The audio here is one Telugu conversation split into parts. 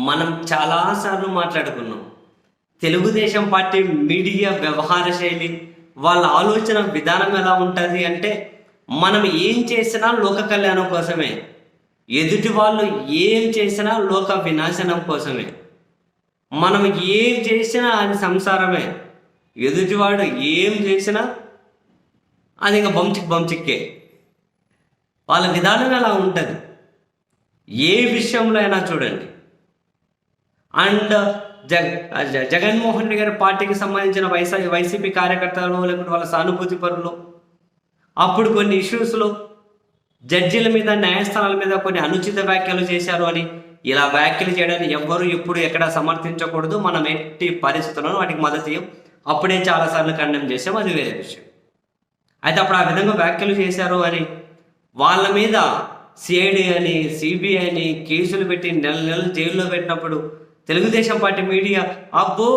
మనం చాలాసార్లు మాట్లాడుకున్నాం. తెలుగుదేశం పార్టీ మీడియా వ్యవహార శైలి వాళ్ళ ఆలోచన విధానం ఎలా ఉంటుంది అంటే మనం ఏం చేసినా లోక కళ్యాణం కోసమే. ఎదుటి వాళ్ళు ఏం చేసినా లోక వినాశనం కోసమే. మనం ఏం చేసినా అది సంసారమే. ఎదుటివాడు ఏం చేసినా అది ఇంకా బంచిక్ బంచిక్కే వాళ్ళ విధానం ఎలా ఉంటుంది? ఏ విషయంలో అయినా చూడండి. అండ్ జగ జగన్మోహన్ రెడ్డి గారి పార్టీకి సంబంధించిన వైసీ వైసీపీ కార్యకర్తలు లేకుంటే వాళ్ళ సానుభూతి పరులు. అప్పుడు కొన్ని ఇష్యూస్లో జడ్జీల మీద న్యాయస్థానాల మీద కొన్ని అనుచిత వ్యాఖ్యలు చేశారు అని ఇలా వ్యాఖ్యలు చేయడాన్ని ఎవ్వరు ఎప్పుడు ఎక్కడ సమర్థించకూడదు. మనం ఎట్టి పరిస్థితులను వాటికి మద్దతు ఇవ్వం అప్పుడే చాలాసార్లు ఖండం చేసాం అది వేరే విషయం. అయితే అప్పుడు ఆ విధంగా వ్యాఖ్యలు చేశారు అని వాళ్ళ మీద సిఐడి అని సిబిఐ అని కేసులు పెట్టి నెల నెలలు జైల్లో పెట్టినప్పుడు తెలుగుదేశం పార్టీ మీడియా అబ్బో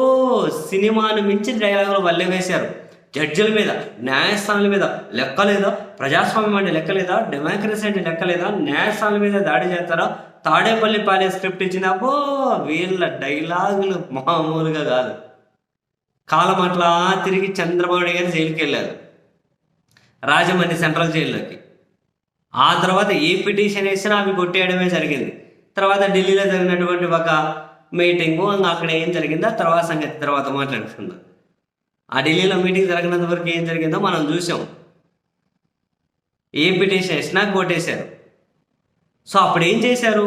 సినిమాను మించి డైలాగులు వల్లే వేశారు. జడ్జిల మీద న్యాయస్థానాల మీద లెక్కలేదా? ప్రజాస్వామ్యం అంటే లెక్కలేదా? డెమోక్రసీ అంటే లెక్కలేదా? న్యాయస్థానాల మీద దాడి చేస్తారా? తాడేపల్లి పాలే స్క్రిప్ట్ ఇచ్చిన అబ్బో వీళ్ళ డైలాగులు మామూలుగా కాదు. కాలం అట్లా తిరిగి చంద్రబాబు గారి గారు జైలుకి వెళ్ళారు. రాజమండ్రి సెంట్రల్ జైల్లోకి. ఆ తర్వాత ఏ పిటిషన్ వేసినా అవి కొట్టేయడమే జరిగింది. తర్వాత ఢిల్లీలో జరిగినటువంటి ఒక మీటింగు ఇంకా అక్కడ ఏం జరిగిందో తర్వాత సంగతి తర్వాత మాట్లాడుకుందాం. ఆ ఢిల్లీలో మీటింగ్ జరిగినంత వరకు ఏం జరిగిందో మనం చూసాం. ఏ పిటిషన్ వేసినా కొట్టేశారు సో అప్పుడు ఏం చేశారు?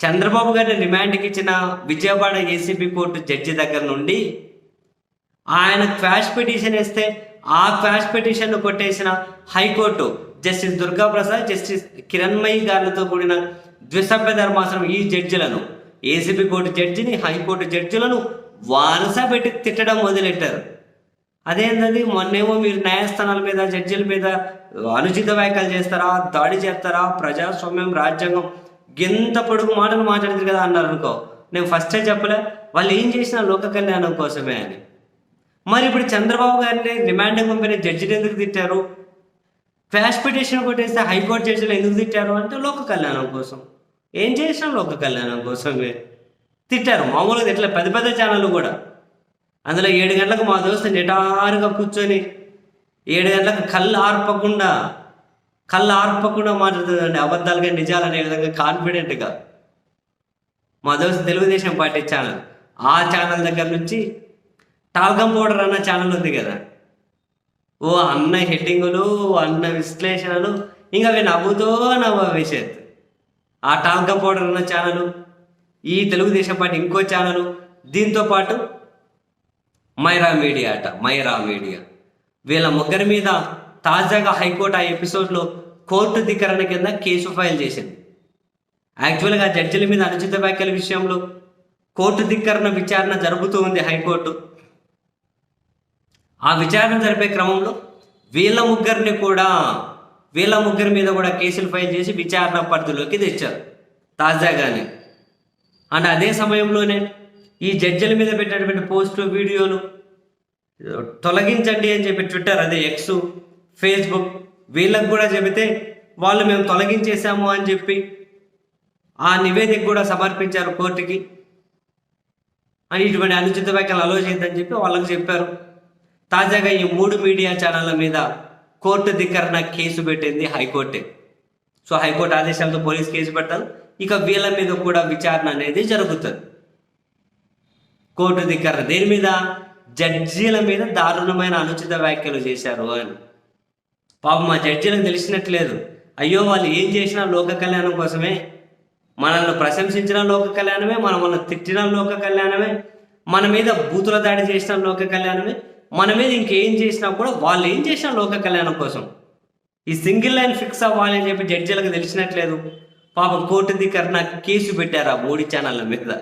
చంద్రబాబు గారిని రిమాండ్కి ఇచ్చిన విజయవాడ ఏసీబీ కోర్టు జడ్జి దగ్గర నుండి ఆయన క్వాష్ పిటిషన్ వేస్తే ఆ క్వాష్ పిటిషన్ను కొట్టేసిన high court justice Durga Prasad justice Kiranmayi గారితో కూడిన ద్విసభ్య ధర్మాసనం ఈ జడ్జిలను ఏసీబీ కోర్టు జడ్జిని హైకోర్టు జడ్జిలను వరుస పెట్టి తిట్టడం మొదలెట్టారు. అదేంటది మొన్నేమో మీరు న్యాయస్థానాల మీద జడ్జిల మీద అనుచిత వ్యాఖ్యలు చేస్తారా దాడి చేస్తారా ప్రజాస్వామ్యం రాజ్యాంగం ఎంత పొడుగు మాటలు మాట్లాడింది కదా అన్నారు అనుకో. నేను ఫస్టే చెప్పలే. వాళ్ళు ఏం చేసినా లోక కళ్యాణం కోసమే అని. మరి ఇప్పుడు చంద్రబాబు గారిని రిమాండ్ పంపిన జడ్జిని ఎందుకు తిట్టారు? క్వాష్ పిటిషన్ కొట్టేస్తే హైకోర్టు జడ్జిలు ఎందుకు తిట్టారు? అంటే లోక కళ్యాణం కోసం. ఏం చేసినా లోక కళ్యాణం కోసమే. తిట్టారు. మామూలుగా ఇట్లా పెద్ద పెద్ద ఛానళ్ళు కూడా. అందులో ఏడు గంటలకు మా దోస్తు నిటారుగా కూర్చొని ఏడు గంటలకు కళ్ళు ఆర్పకుండా కళ్ళు ఆర్పకుండా మాట్లాడుతుందండి. అబద్ధాలుగా నిజాలు అనే విధంగా కాన్ఫిడెంట్గా మా దోస్తు తెలుగుదేశం పార్టీ ఛానల్ ఆ ఛానల్ దగ్గర నుంచి టాల్కం పౌడర్ అన్న ఛానల్ ఉంది కదా. ఓ అన్న హెడ్డింగులు అన్న విశ్లేషణలు ఇంకా అవి నవ్వుతో నవ్వేసేది. ఆ టాల్కం పౌడర్ ఉన్న ఛానల్ ఈ తెలుగుదేశం పార్టీ ఇంకో ఛానలు దీంతో పాటు మైరా మీడియా అట మైరా మీడియా. వీళ్ళ ముగ్గురి మీద తాజాగా హైకోర్టు ఆ ఎపిసోడ్లో కోర్టు ధికరణ కింద కేసు ఫైల్ చేసింది. యాక్చువల్గా జడ్జిల మీద అనుచిత వ్యాఖ్యల విషయంలో కోర్టు ధిక్కరణ విచారణ జరుగుతూ ఉంది హైకోర్టు. ఆ విచారణ జరిపే క్రమంలో వీళ్ళ ముగ్గురిని కూడా వీళ్ళ ముగ్గురి మీద కూడా కేసులు ఫైల్ చేసి విచారణ పరిధిలోకి తెచ్చారు. తాజాగానే. అండ్ అదే సమయంలోనే ఈ జడ్జిల మీద పెట్టినటువంటి పోస్టులు వీడియోలు తొలగించండి అని చెప్పి ట్విట్టర్ అదే ఎక్స్ ఫేస్బుక్ వీళ్ళకు కూడా చెబితే వాళ్ళు మేము తొలగించేశాము అని చెప్పి ఆ నివేదిక కూడా సమర్పించారు కోర్టుకి. అని ఇటువంటి అనుచిత వ్యాఖ్యలు అలో చేయొద్దని చెప్పి వాళ్ళకు చెప్పారు. తాజాగా ఈ మూడు మీడియా ఛానళ్ళ మీద కోర్టు ధిక్కరణ కేసు పెట్టింది హైకోర్టే. సో హైకోర్టు ఆదేశాలతో పోలీస్ కేసు పెడతారు. ఇక వీళ్ళ మీద కూడా విచారణ అనేది జరుగుతుంది. కోర్టు దగ్గర దేని మీద? జడ్జీల మీద దారుణమైన అనుచిత వ్యాఖ్యలు చేశారు అని. పాపం మా జడ్జీలకు తెలిసినట్లేదు. అయ్యో వాళ్ళు ఏం చేసినా లోక కళ్యాణం కోసమే. మనల్ని ప్రశంసించిన లోక కళ్యాణమే మనల్ని తిట్టిన లోక కళ్యాణమే మన మీద బూతుల దాడి చేసిన లోక కళ్యాణమే. మన మీద ఇంకేం చేసినా కూడా వాళ్ళు ఏం చేసినా లోక కళ్యాణం కోసం. ఈ సింగిల్ లైన్ ఫిక్స్ అవ్వాలని చెప్పి జడ్జీలకు తెలిసినట్లేదు. పాపం కోర్టు ధిక్కరణ కేసు పెట్టారు ఆ మోడీ ఛానళ్ళ మీద.